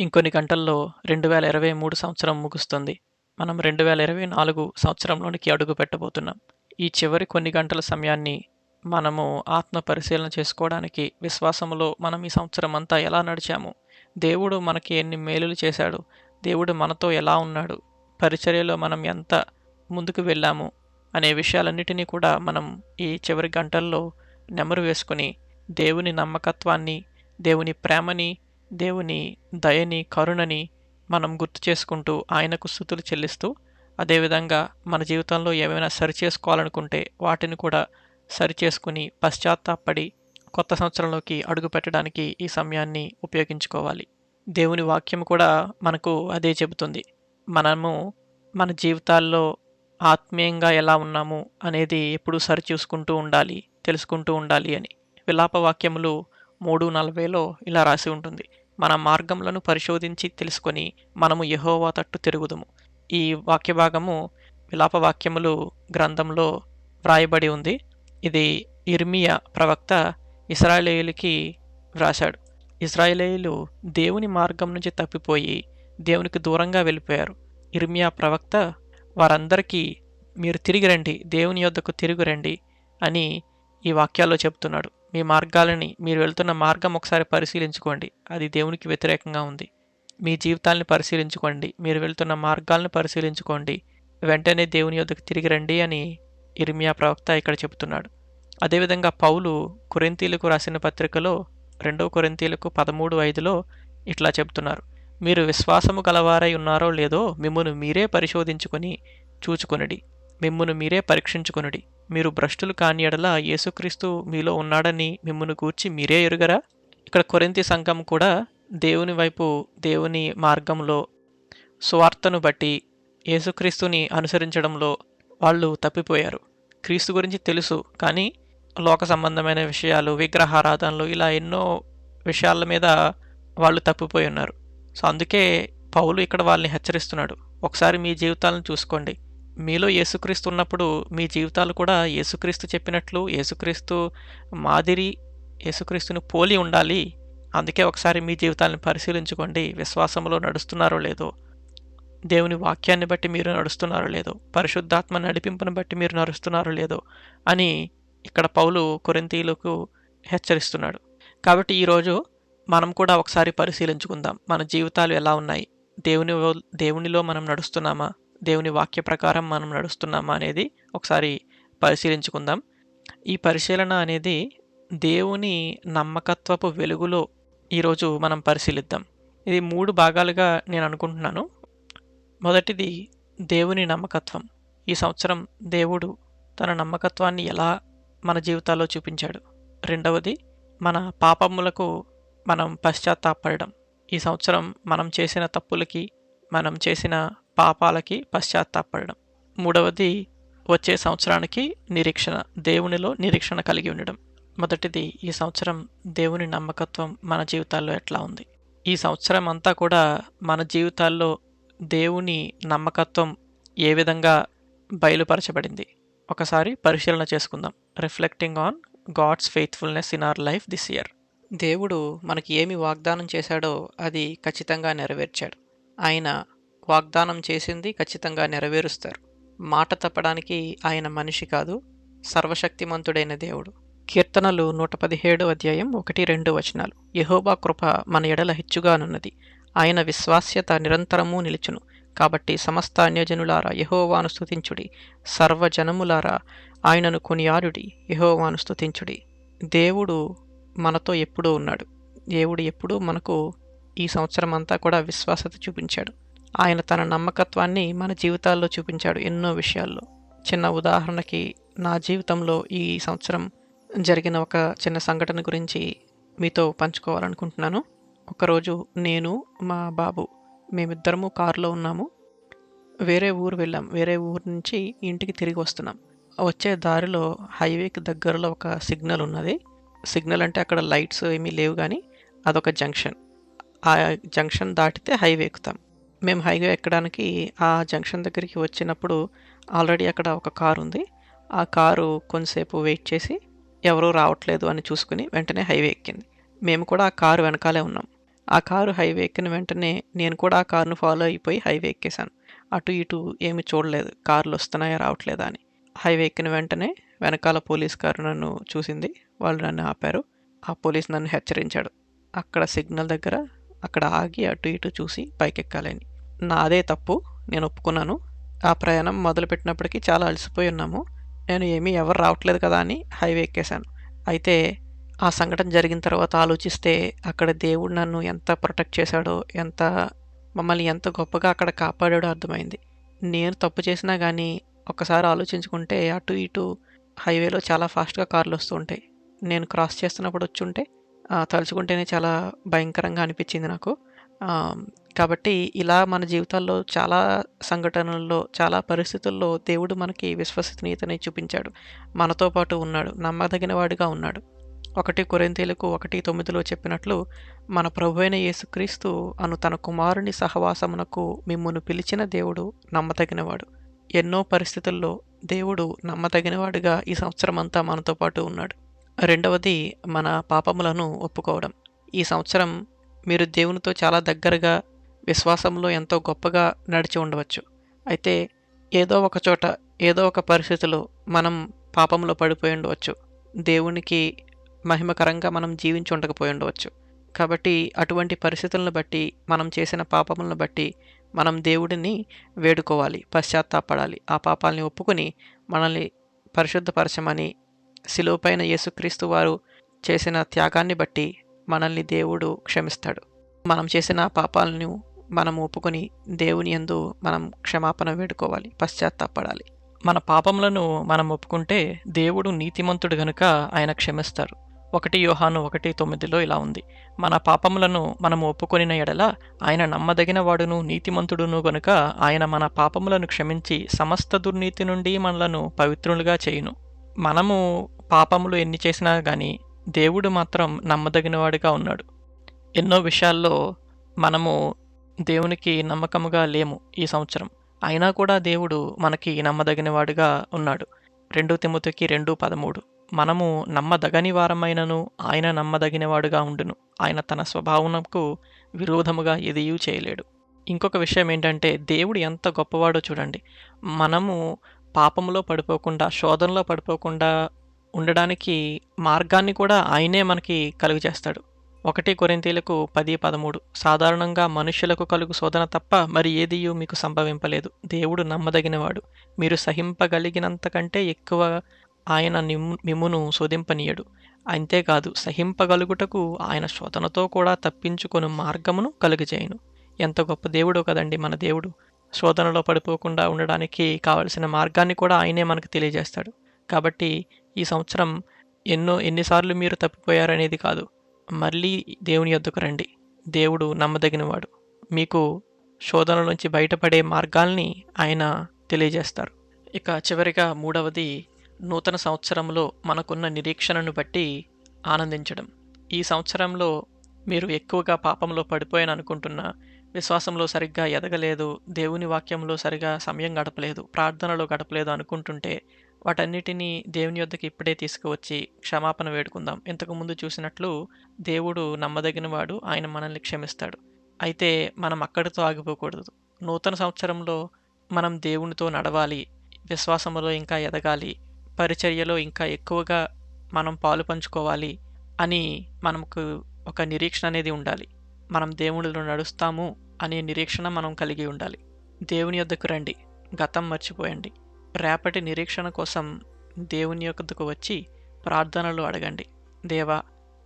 ఇంకొన్ని గంటల్లో రెండు వేల ఇరవై మూడు సంవత్సరం ముగుస్తుంది. మనం రెండు వేల ఇరవై నాలుగు సంవత్సరంలోనికి అడుగు పెట్టబోతున్నాం. ఈ చివరి కొన్ని గంటల సమయాన్ని మనము ఆత్మ పరిశీలన చేసుకోవడానికి విశ్వాసములో మనం ఈ సంవత్సరం అంతా ఎలా నడిచాము? దేవుడు మనకి ఎన్ని మేలులు చేశాడు? దేవుడు మనతో ఎలా ఉన్నాడు? పరిచర్యలో మనం ఎంత ముందుకు వెళ్ళాము? అనే విషయాలన్నిటినీ కూడా మనం ఈ చివరి గంటల్లో నెమరు వేసుకుని దేవుని నమ్మకత్వాన్ని దేవుని ప్రేమని దేవుని దయని కరుణని మనం గుర్తు చేసుకుంటూ ఆయనకు స్థుతులు చెల్లిస్తూ అదేవిధంగా మన జీవితంలో ఏమైనా సరి చేసుకోవాలనుకుంటే వాటిని కూడా సరి చేసుకుని పశ్చాత్తాపడి కొత్త సంవత్సరంలోకి అడుగు పెట్టడానికి ఈ సమయాన్ని ఉపయోగించుకోవాలి. దేవుని వాక్యం కూడా మనకు అదే చెబుతుంది. మనము మన జీవితాల్లో ఆత్మీయంగా ఎలా ఉన్నాము అనేది ఎప్పుడు సరిచూసుకుంటూ ఉండాలి తెలుసుకుంటూ ఉండాలి అని. విలాప వాక్యములు మూడు నలభైలో ఇలా రాసి ఉంటుంది. మన మార్గములను పరిశోధించి తెలుసుకొని మనము యహోవా తట్టు తిరుగుదుము. ఈ వాక్య భాగము విలాప వాక్యములు గ్రంథంలో వ్రాయబడి ఉంది. ఇది ఇర్మియా ప్రవక్త ఇస్రాయేలీలకి వ్రాశాడు. ఇస్రాయేలీలు దేవుని మార్గం నుంచి తప్పిపోయి దేవునికి దూరంగా వెళ్ళిపోయారు. ఇర్మియా ప్రవక్త వారందరికీ మీరు తిరిగి రండి దేవుని యొద్దకు తిరిగి రండి అని ఈ వాక్యాల్లో చెప్తున్నాడు మీ మార్గాలని మీరు వెళ్తున్న మార్గం ఒకసారి పరిశీలించుకోండి. అది దేవునికి వ్యతిరేకంగా ఉంది. మీ జీవితాలను పరిశీలించుకోండి. మీరు వెళ్తున్న మార్గాలను పరిశీలించుకోండి. వెంటనే దేవుని యొద్దకు తిరిగి రండి అని ఇర్మియా ప్రవక్త ఇక్కడ చెబుతున్నాడు. అదేవిధంగా పౌలు కొరింతీలకు రాసిన పత్రికలో రెండవ కొరింతీలకు పదమూడు ఐదులో ఇట్లా చెబుతున్నారు. మీరు విశ్వాసము గలవారై ఉన్నారో లేదో మిమ్మల్ని మీరే పరిశోధించుకొని చూచుకొనడి. మిమ్మును మీరే పరీక్షించుకొనుడి. మీరు భ్రష్టులు కాని ఎడల యేసుక్రీస్తు మీలో ఉన్నాడని మిమ్మును గూర్చి మీరే ఎరుగరా? ఇక్కడ కొరింతి సంఘం కూడా దేవుని వైపు దేవుని మార్గంలో స్వార్థను బట్టి యేసుక్రీస్తుని అనుసరించడంలో వాళ్ళు తప్పిపోయారు. క్రీస్తు గురించి తెలుసు కానీ లోక సంబంధమైన విషయాలు విగ్రహారాధనలు ఇలా ఎన్నో విషయాల మీద వాళ్ళు తప్పిపోయి ఉన్నారు. సో అందుకే పౌలు ఇక్కడ వాళ్ళని హెచ్చరిస్తున్నాడు. ఒకసారి మీ జీవితాలను చూసుకోండి. మీలో యేసుక్రీస్తు ఉన్నప్పుడు మీ జీవితాలు కూడా యేసుక్రీస్తు చెప్పినట్లు యేసుక్రీస్తు మాదిరి యేసుక్రీస్తుని పోలి ఉండాలి. అందుకే ఒకసారి మీ జీవితాలను పరిశీలించుకోండి. విశ్వాసంలో నడుస్తున్నారో లేదో దేవుని వాక్యాన్ని బట్టి మీరు నడుస్తున్నారో లేదో పరిశుద్ధాత్మ నడిపింపును బట్టి మీరు నడుస్తున్నారో లేదో అని ఇక్కడ పౌలు కొరింతీలకు హెచ్చరిస్తున్నాడు. కాబట్టి ఈరోజు మనం కూడా ఒకసారి పరిశీలించుకుందాం. మన జీవితాలు ఎలా ఉన్నాయి? దేవుని దేవునిలో మనం నడుస్తున్నామా? దేవుని వాక్య ప్రకారం మనం నడుస్తున్నామా అనేది ఒకసారి పరిశీలించుకుందాం. ఈ పరిశీలన అనేది దేవుని నమ్మకత్వపు వెలుగులో ఈరోజు మనం పరిశీలిద్దాం. ఇది మూడు భాగాలుగా నేను అనుకుంటున్నాను. మొదటిది దేవుని నమ్మకత్వం. ఈ సంవత్సరం దేవుడు తన నమ్మకత్వాన్ని ఎలా మన జీవితాల్లో చూపించాడు? రెండవది మన పాపములకు మనం పశ్చాత్తాపడడం. ఈ సంవత్సరం మనం చేసిన తప్పులకి మనం చేసిన పాపాలకి పశ్చాత్తాపడడం. మూడవది వచ్చే సంవత్సరానికి నిరీక్షణ దేవునిలో నిరీక్షణ కలిగి ఉండడం. మొదటిది ఈ సంవత్సరం దేవుని నమ్మకత్వం మన జీవితాల్లో ఎట్లా ఉంది? ఈ సంవత్సరం అంతా కూడా మన జీవితాల్లో దేవుని నమ్మకత్వం ఏ విధంగా బయలుపరచబడింది? ఒకసారి పరిశీలన చేసుకుందాం. Reflecting on God's faithfulness in our life this year దేవుడు మనకి ఏమి వాగ్దానం చేశాడో అది ఖచ్చితంగా నెరవేర్చాడు. ఆయన వాగ్దానం చేసింది ఖచ్చితంగా నెరవేరుస్తారు. మాట తప్పడానికి ఆయన మనిషి కాదు సర్వశక్తిమంతుడైన దేవుడు. కీర్తనలు నూట పదిహేడు అధ్యాయం ఒకటి రెండు వచనాలు. యహోబా కృప మన ఎడల హెచ్చుగానున్నది. ఆయన విశ్వాస్యత నిరంతరము నిలుచును. కాబట్టి సమస్త అన్యజనులారా యహోవాను స్థుతించుడి సర్వజనములారా ఆయనను కొనియాడుడి. యహోవాను స్థుతించుడి దేవుడు మనతో ఎప్పుడూ ఉన్నాడు. దేవుడు ఎప్పుడూ మనకు ఈ సంవత్సరం అంతా కూడా విశ్వాసత చూపించాడు. ఆయన తన నమ్మకత్వాన్ని మన జీవితాల్లో చూపించాడు ఎన్నో విషయాల్లో. చిన్న ఉదాహరణకి నా జీవితంలో ఈ సంవత్సరం జరిగిన ఒక చిన్న సంఘటన గురించి మీతో పంచుకోవాలనుకుంటున్నాను. ఒకరోజు నేను మా బాబు మేమిద్దరము కారులో ఉన్నాము. వేరే ఊరు వెళ్ళాం. వేరే ఊరు నుంచి ఇంటికి తిరిగి వస్తున్నాం. వచ్చే దారిలో హైవేకి దగ్గరలో ఒక సిగ్నల్ ఉన్నది. సిగ్నల్ అంటే అక్కడ లైట్స్ ఏమీ లేవు కానీ అదొక జంక్షన్. ఆ జంక్షన్ దాటితే హైవే ఎక్కుతాం. మేము హైవే ఎక్కడానికి ఆ జంక్షన్ దగ్గరికి వచ్చినప్పుడు ఆల్రెడీ అక్కడ ఒక కారు ఉంది. ఆ కారు కొంతసేపు వెయిట్ చేసి ఎవరూ రావట్లేదు అని చూసుకుని వెంటనే హైవే ఎక్కింది. మేము కూడా ఆ కారు వెనకాలే ఉన్నాం. ఆ కారు హైవే ఎక్కిన వెంటనే నేను కూడా ఆ కారును ఫాలో అయిపోయి హైవే ఎక్కేశాను. అటు ఇటు ఏమి చూడలేదు. కార్లు వస్తున్నాయా రావట్లేదా అని. హైవే ఎక్కిన వెంటనే వెనకాల పోలీస్ కారు నన్ను చూసింది. వాళ్ళు నన్ను ఆపారు. ఆ పోలీస్ నన్ను హెచ్చరించాడు. అక్కడ సిగ్నల్ దగ్గర అక్కడ ఆగి అటు ఇటు చూసి పైకెక్కాలని. నాదే తప్పు నేను ఒప్పుకున్నాను. ఆ ప్రయాణం మొదలుపెట్టినప్పటికీ చాలా అలసిపోయి ఉన్నాము. నేను ఏమీ ఎవరు రావట్లేదు కదా అని హైవే ఎక్కేశాను. అయితే ఆ సంఘటన జరిగిన తర్వాత ఆలోచిస్తే అక్కడ దేవుడు నన్ను ఎంత ప్రొటెక్ట్ చేశాడో ఎంత మమ్మల్ని ఎంత గొప్పగా అక్కడ కాపాడాడో అర్థమైంది. నేను తప్పు చేసినా కానీ ఒక్కసారి ఆలోచించుకుంటే అటు ఇటు హైవేలో చాలా ఫాస్ట్గా కార్లు వస్తూ ఉంటాయి. నేను క్రాస్ చేస్తున్నప్పుడు వచ్చి ఉంటే తలుచుకుంటేనే చాలా భయంకరంగా అనిపించింది నాకు. కాబట్టి ఇలా మన జీవితాల్లో చాలా సంఘటనల్లో చాలా పరిస్థితుల్లో దేవుడు మనకి విశ్వసనీయతని చూపించాడు. మనతో పాటు ఉన్నాడు నమ్మదగిన వాడిగా ఉన్నాడు. ఒకటి కొరింతీలకు ఒకటి తొమ్మిదిలో చెప్పినట్లు మన ప్రభు అయిన యేసుక్రీస్తు అను తన కుమారుని సహవాసమునకు మిమ్మును పిలిచిన దేవుడు నమ్మదగినవాడు. ఎన్నో పరిస్థితుల్లో దేవుడు నమ్మదగినవాడుగా ఈ సంవత్సరం అంతా మనతో పాటు ఉన్నాడు. రెండవది మన పాపములను ఒప్పుకోవడం. ఈ సంవత్సరం మీరు దేవునితో చాలా దగ్గరగా విశ్వాసంలో ఎంతో గొప్పగా నడిచి ఉండవచ్చు. అయితే ఏదో ఒక చోట ఏదో ఒక పరిస్థితిలో మనం పాపంలో పడిపోయి ఉండవచ్చు. దేవునికి మహిమకరంగా మనం జీవించి ఉండకపోయి ఉండవచ్చు. కాబట్టి అటువంటి పరిస్థితులను బట్టి మనం చేసిన పాపములను బట్టి మనం దేవుడిని వేడుకోవాలి పశ్చాత్తాపడాలి. ఆ పాపాలని ఒప్పుకొని మనల్ని పరిశుద్ధపరచమని శిలువపైన యేసుక్రీస్తు వారు చేసిన త్యాగాన్ని బట్టి మనల్ని దేవుడు క్షమిస్తాడు. మనం చేసిన పాపాలను మనం ఒప్పుకొని దేవుని యందు మనం క్షమాపణ వేడుకోవాలి పశ్చాత్తాపడాలి. మన పాపములను మనం ఒప్పుకుంటే దేవుడు నీతిమంతుడు గనుక ఆయన క్షమిస్తారు. ఒకటి యోహాను ఒకటి తొమ్మిదిలో ఇలా ఉంది. మన పాపములను మనం ఒప్పుకొనిన ఎడల ఆయన నమ్మదగిన వాడును నీతిమంతుడును గనుక ఆయన మన పాపములను క్షమించి సమస్త దుర్నీతి నుండి మనలను పవిత్రులుగా చేయును. మనము పాపములు ఎన్ని చేసినా కానీ దేవుడు మాత్రం నమ్మదగినవాడిగా ఉన్నాడు. ఎన్నో విషయాల్లో మనము దేవునికి నమ్మకముగా లేము ఈ సంవత్సరం. అయినా కూడా దేవుడు మనకి నమ్మదగినవాడుగా ఉన్నాడు. రెండు తిమ్మతికి రెండు పదమూడు. మనము నమ్మదగని వారమైనను ఆయన నమ్మదగినవాడుగా ఉండును. ఆయన తన స్వభావనకు విరోధముగా ఎదియూ చేయలేడు. ఇంకొక విషయం ఏంటంటే దేవుడు ఎంత గొప్పవాడో చూడండి. మనము పాపంలో పడిపోకుండా శోధనలో పడిపోకుండా ఉండడానికి మార్గాన్ని కూడా ఆయనే మనకి కలుగజేస్తాడు. ఒకటి కొరింతీలకు పది పదమూడు. సాధారణంగా మనుష్యులకు కలుగు శోధన తప్ప మరి ఏదియూ మీకు సంభవింపలేదు. దేవుడు నమ్మదగినవాడు. మీరు సహింపగలిగినంత కంటే ఎక్కువ ఆయన నిమ్ము మిమ్మును శోధింపనీయడు. అంతేకాదు సహింపగలుగుటకు ఆయన శోధనతో కూడా తప్పించుకొని మార్గమును కలుగజేయను. ఎంత గొప్ప దేవుడో కదండి మన దేవుడు. శోధనలో పడిపోకుండా ఉండడానికి కావలసిన మార్గాన్ని కూడా ఆయనే మనకు తెలియజేస్తాడు. కాబట్టి ఈ సంవత్సరం ఎన్నో ఎన్నిసార్లు మీరు తప్పిపోయారనేది కాదు. మళ్ళీ దేవుని యొద్దకు రండి. దేవుడు నమ్మదగినవాడు. మీకు శోధన నుంచి బయటపడే మార్గాల్ని ఆయన తెలియజేస్తారు. ఇక చివరిగా మూడవది నూతన సంవత్సరంలో మనకున్న నిరీక్షణను బట్టి ఆనందించడం. ఈ సంవత్సరంలో మీరు ఎక్కువగా పాపంలో పడిపోయాను అనుకుంటున్నా విశ్వాసంలో సరిగ్గా ఎదగలేదు దేవుని వాక్యంలో సరిగా సమయం గడపలేదు ప్రార్థనలో గడపలేదు అనుకుంటుంటే వాటన్నిటినీ దేవుని యొద్దకు ఇప్పుడే తీసుకువచ్చి క్షమాపణ వేడుకుందాం. ఇంతకుముందు చూసినట్లు దేవుడు నమ్మదగినవాడు ఆయన మనల్ని క్షమిస్తాడు. అయితే మనం అక్కడితో ఆగిపోకూడదు. నూతన సంవత్సరంలో మనం దేవునితో నడవాలి విశ్వాసములో ఇంకా ఎదగాలి పరిచర్యలో ఇంకా ఎక్కువగా మనం పాలు పంచుకోవాలి అని మనకు ఒక నిరీక్షణ అనేది ఉండాలి. మనం దేవునిలో నడుస్తాము అనే నిరీక్షణ మనం కలిగి ఉండాలి. దేవుని యొద్దకు రండి. గతం మర్చిపోయండి. రేపటి నిరీక్షణ కోసం దేవుని యొక్కకు వచ్చి ప్రార్థనలు అడగండి. దేవా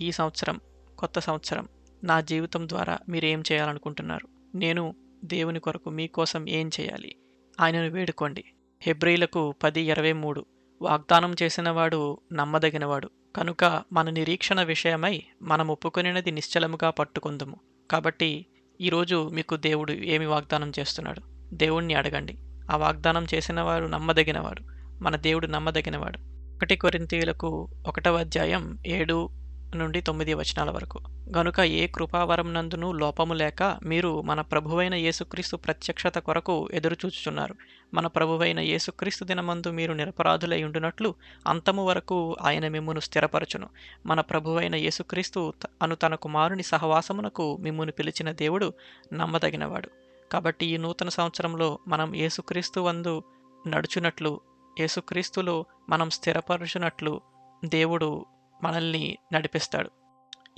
ఈ సంవత్సరం కొత్త సంవత్సరం నా జీవితం ద్వారా మీరు ఏం చేయాలనుకుంటున్నారు? నేను దేవుని కొరకు మీకోసం ఏం చేయాలి? ఆయనను వేడుకోండి. హెబ్రిలకు పది ఇరవై మూడు. వాగ్దానం చేసినవాడు నమ్మదగినవాడు. కనుక మన నిరీక్షణ విషయమై మనం ఒప్పుకొనినది నిశ్చలముగా పట్టుకుందుము. కాబట్టి ఈరోజు మీకు దేవుడు ఏమి వాగ్దానం చేస్తున్నాడు? దేవుణ్ణి అడగండి. ఆ వాగ్దానం చేసినవారు నమ్మదగినవాడు మన దేవుడు నమ్మదగినవాడు. ఒకటి కొరింతీయులకు ఒకటవ అధ్యాయం ఏడు నుండి తొమ్మిది వచనాల వరకు. గనుక ఏ కృపావరం నందును లోపము లేక మీరు మన ప్రభువైన యేసుక్రీస్తు ప్రత్యక్షత కొరకు ఎదురుచూచుచున్నారు. మన ప్రభువైన యేసుక్రీస్తు దినమందు మీరు నిరపరాధులై ఉండునట్లు అంతము వరకు ఆయన మిమ్మును స్థిరపరచును. మన ప్రభువైన యేసుక్రీస్తు త- అను తన కుమారుని సహవాసమునకు మిమ్మును పిలిచిన దేవుడు నమ్మదగినవాడు. కాబట్టి ఈ నూతన సంవత్సరంలో మనం యేసుక్రీస్తు వందు నడుచునట్లు యేసుక్రీస్తులో మనం స్థిరపరచునట్లు దేవుడు మనల్ని నడిపిస్తాడు.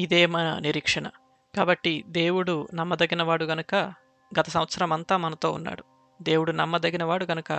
ఇదే మన నిరీక్షణ. కాబట్టి దేవుడు నమ్మదగినవాడు గనుక గత సంవత్సరం అంతా మనతో ఉన్నాడు. దేవుడు నమ్మదగినవాడు గనుక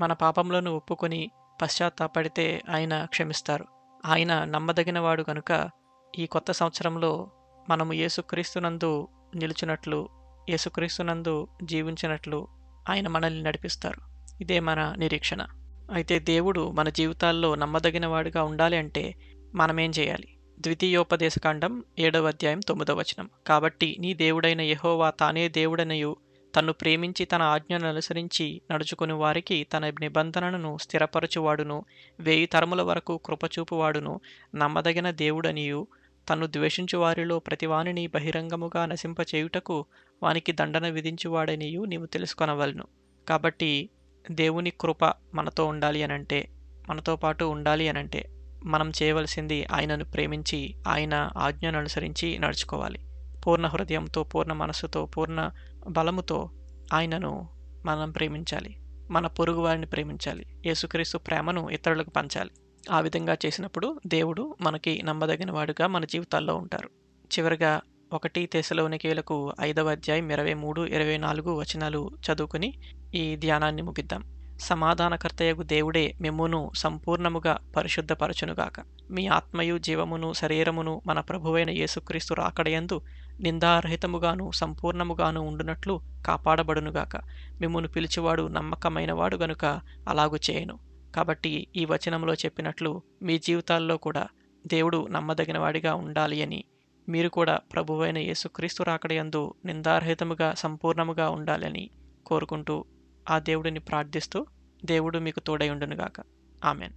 మన పాపంలోను ఒప్పుకొని పశ్చాత్తాపడితే ఆయన క్షమిస్తారు. ఆయన నమ్మదగినవాడు గనుక ఈ కొత్త సంవత్సరంలో మనము యేసుక్రీస్తునందు నిలుచున్నట్లు యేసుక్రీస్తునందు జీవించినట్లు ఆయన మనల్ని నడిపిస్తారు. ఇదే మన నిరీక్షణ. అయితే దేవుడు మన జీవితాల్లో నమ్మదగినవాడిగా ఉండాలి అంటే మనమేం చేయాలి? ద్వితీయోపదేశకాండం ఏడవ అధ్యాయం తొమ్మిదవ వచనం. కాబట్టి నీ దేవుడైన యహోవా తానే దేవుడనయు తన్ను ప్రేమించి తన ఆజ్ఞను అనుసరించి నడుచుకుని వారికి తన నిబంధనను స్థిరపరచువాడును వేయి తరముల వరకు కృపచూపువాడును నమ్మదగిన దేవుడనియు తన్ను ద్వేషించు వారిలో ప్రతివానిని బహిరంగముగా నశింపచేయుటకు వానికి దండన విధించువాడనియు నీవు తెలుసుకొనవలను. కాబట్టి దేవుని కృప మనతో ఉండాలి అనంటే మనతో పాటు ఉండాలి అనంటే మనం చేయవలసింది ఆయనను ప్రేమించి ఆయన ఆజ్ఞను అనుసరించి నడుచుకోవాలి. పూర్ణ హృదయంతో పూర్ణ మనస్సుతో పూర్ణ బలముతో ఆయనను మనం ప్రేమించాలి. మన పొరుగు వారిని ప్రేమించాలి. యేసుక్రీస్తు ప్రేమను ఇతరులకు పంచాలి. ఆ విధంగా చేసినప్పుడు దేవుడు మనకి నమ్మదగిన వాడుగా మన జీవితాల్లో ఉంటారు. చివరిగా ఒకటి తెశలోనికేలకు ఐదవ అధ్యాయం ఇరవై మూడు ఇరవై నాలుగు వచనాలు చదువుకుని ఈ ధ్యానాన్ని ముగిద్దాం. సమాధానకర్తయగు దేవుడే మిమ్మును సంపూర్ణముగా పరిశుద్ధపరచునుగాక. మీ ఆత్మయు జీవమును శరీరమును మన ప్రభువైన యేసుక్రీస్తు రాకడయందు నిందారహితముగాను సంపూర్ణముగాను ఉండునట్లు కాపాడబడునుగాక. మిమ్మును పిలిచివాడు నమ్మకమైనవాడు గనుక అలాగు చేయను. కాబట్టి ఈ వచనంలో చెప్పినట్లు మీ జీవితాల్లో కూడా దేవుడు నమ్మదగినవాడిగా ఉండాలి అని మీరు కూడా ప్రభువైన యేసుక్రీస్తు రాకడయందు నిందారహితముగా సంపూర్ణముగా ఉండాలని కోరుకుంటూ ఆ దేవుడిని ప్రార్థిస్తూ దేవుడు మీకు తోడై ఉండునుగాక. ఆమెన్.